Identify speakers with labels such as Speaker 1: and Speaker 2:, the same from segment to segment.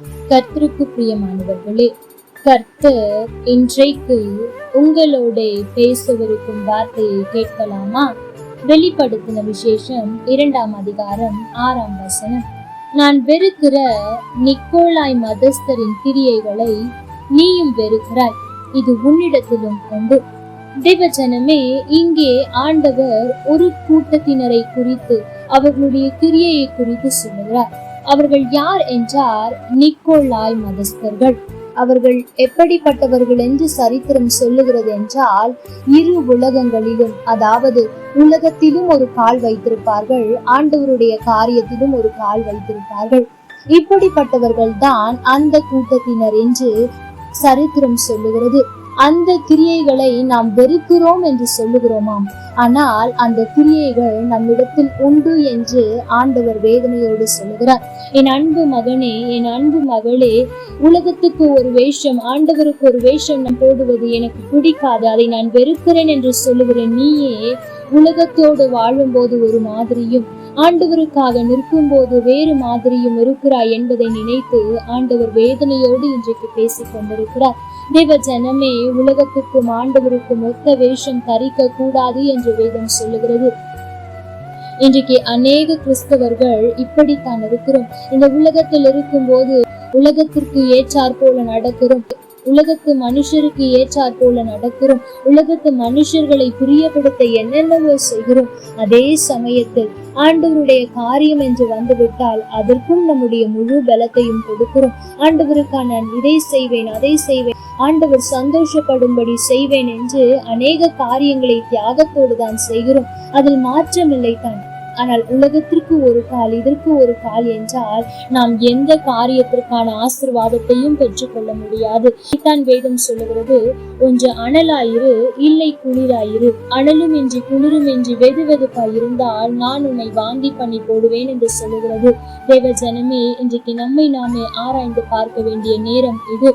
Speaker 1: கர்த்தருக்கு பிரியமானவர்களே கர்த்தர் இன்றைக்கு உங்களோட பேசவிருக்கும் வார்த்தையை கேட்கலாமா? வெளிப்படுத்தின விசேஷம் இரண்டாம் அதிகாரம் ஆறாம் வசனம். நான் வெறுக்கிற நிக்கோலாய் மதஸ்தரின் கிரியைகளை நீயும் வெறுக்கிறாய் இது உன்னிடத்திலும் உண்டு. தேவஜனமே இங்கே ஆண்டவர் ஒரு கூட்டத்தினரை குறித்து அவர்களுடைய கிரியையை குறித்து சொல்கிறார் அவர்கள் யார் என்றார் நிக்கோலாய் மதஸ்தர்கள். அவர்கள் எப்படிப்பட்டவர்கள் என்று சரித்திரம் சொல்லுகிறது என்றால் இரு உலகங்களிலும் அதாவது உலகத்திலும் ஒரு கால் வைத்திருப்பார்கள் ஆண்டவருடைய காரியத்திலும் ஒரு கால் வைத்திருப்பார்கள். இப்படிப்பட்டவர்கள் தான் அந்த கூட்டத்தினர் என்று சரித்திரம் சொல்லுகிறது. அந்த கிரியைகளை நாம் வெறுக்கிறோம் என்று சொல்லுகிறோமாம். ஆனால் அந்த கிரியைகள் நம்மிடத்தில் உண்டு என்று ஆண்டவர் வேதனையோடு சொல்லுகிறார். என் அன்பு மகனே என் அன்பு மகளே உலகத்துக்கு ஒரு வேஷம் ஆண்டவருக்கு ஒரு வேஷம் நான் போடுவது எனக்கு பிடிக்காது. அதை நான் வெறுக்கிறேன் என்று சொல்லுகிறேன் நீயே உலகத்தோடு வாழும்போது ஒரு மாதிரியும் ஆண்டவருக்காக நிற்கும் போது வேறு மாதிரியும் இருக்கிறாய் என்பதை நினைத்து ஆண்டவர் வேதனையோடு இன்றைக்கு பேசிக் கொண்டிருக்கிறார் தேவ ஜனமே உலகத்துக்கும் ஆண்டவருக்கும் ஒத்த வேஷம் தரிக்க கூடாது என்று வேதம் சொல்லுகிறது. இன்றைக்கு அநேக கிறிஸ்தவர்கள் இப்படித்தான் இருக்கிறோம். இந்த உலகத்தில் இருக்கும்போது உலகத்திற்கு ஏற்றாற் போல நடக்கிறோம். உலகத்து மனுஷருக்கு ஏற்றாற் போல நடக்கிறோம். உலகத்து மனுஷர்களை புரியப்படுத்த என்னென்னவோ செய்கிறோம். அதே சமயத்தில் ஆண்டவருடைய காரியம் என்று வந்துவிட்டால் அதற்கும் நம்முடைய முழு பலத்தையும் கொடுக்கிறோம். ஆண்டவருக்கான நான் இதை செய்வேன் அதை செய்வேன். ஆண்டவர் சந்தோஷப்படும்படி செய்வேன் என்று அநேக காரியங்களை தியாகத்தோடு தான் செய்கிறோம். அதில் மாற்றமில்லை தான். ஆனால் உலகத்திற்கு ஒரு கால் இதற்கு ஒரு கால் என்றால் நாம் எந்த காரியத்திற்கான ஆசிர்வாதத்தையும் பெற்றுக்கொள்ள முடியாது. தான் வேதம் சொல்லுகிறது ஒன்று அனலாயிரு இல்லை குளிராயிரு. அனலும் இன்றி குளிரும் இன்றி வெது வெதுப்பாய் இருந்தால் நான் உன்னை வாந்தி பண்ணி போடுவேன் என்று சொல்லுகிறது. தேவ ஜனமே இன்றைக்கு நம்மை நாமே ஆராய்ந்து பார்க்க வேண்டிய நேரம் இது.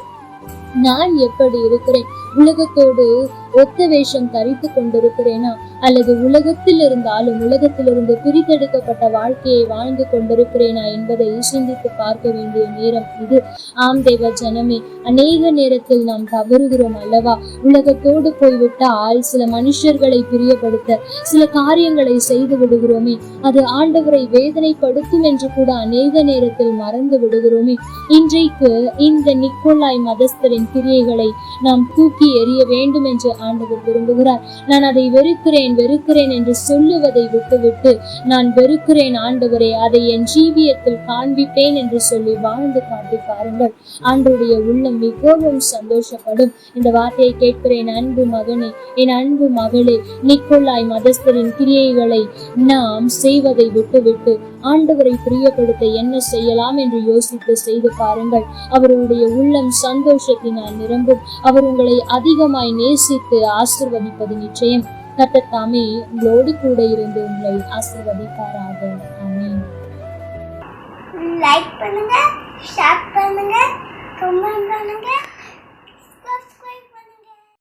Speaker 1: நான் எப்படி இருக்கிறேன்? உலகத்தோடு ஒத்த வேஷம் தரித்து கொண்டிருக்கிறேனா? அல்லது உலகத்தில் இருந்தாலும் உலகத்திலிருந்து பிரித்தெடுக்கப்பட்ட வாழ்க்கையை வாழ்ந்து கொண்டிருக்கிறேனா என்பதை சிந்தித்து பார்க்க வேண்டிய நேரம் இது. ஆம் தேவ ஜனமே அநேக நேரத்தில் நாம் தவறுகிறோம் அல்லவா? உலகத்தோடு போய்விட்டால் சில மனுஷர்களை பிரியப்படுத்த சில காரியங்களை செய்து விடுகிறோமே. அது ஆண்டவரை வேதனைப்படுத்தும் என்று கூட அநேக நேரத்தில் மறந்து விடுகிறோமே. இன்றைக்கு இந்த நிக்கோலாய் மதஸ்தரின் கிரியைகளை நாம் தூக்கி எறிய வேண்டும் என்று ஆண்டவர் விரும்புகிறார் நான் அதை வெறுக்கிறேன் வெறுக்கிறேன் என்று சொல்லுவதை விட்டுவிட்டு நான் வெறுக்கிறேன் ஆண்டவரே அதை என் ஜீவியத்தில் காண்பிப்பேன் என்று சொல்லி வாழ்ந்து காட்டி பாருங்கள். ஆண்டவருடைய உள்ளம் மிகவும் சந்தோஷப்படும். இந்த வார்த்தையை கேட்கிற என் அன்பு மகனே என் அன்பு மகளே நிக்கொள்ளாய் மதஸ்தரின் கிரியைகளை நாம் செய்வதை விட்டுவிட்டு ஆண்டவரை பிரியப்படுத்த என்ன செய்யலாம் என்று யோசித்து செய்து பாருங்கள். அவருடைய உள்ளம் சந்தோஷத்தினால் நிரம்பும். அவர் உங்களை அதிகமாய் நேசித்து ஆசிர்வதிப்பது நிச்சயம். கத்தத்தாமே உங்களோடு கூட இருந்து உங்களை ஆசிர்வதிப்பாராக. ஆமென்.
Speaker 2: லைக் பண்ணுங்க ஷேர் பண்ணுங்க கமெண்ட் பண்ணுங்க.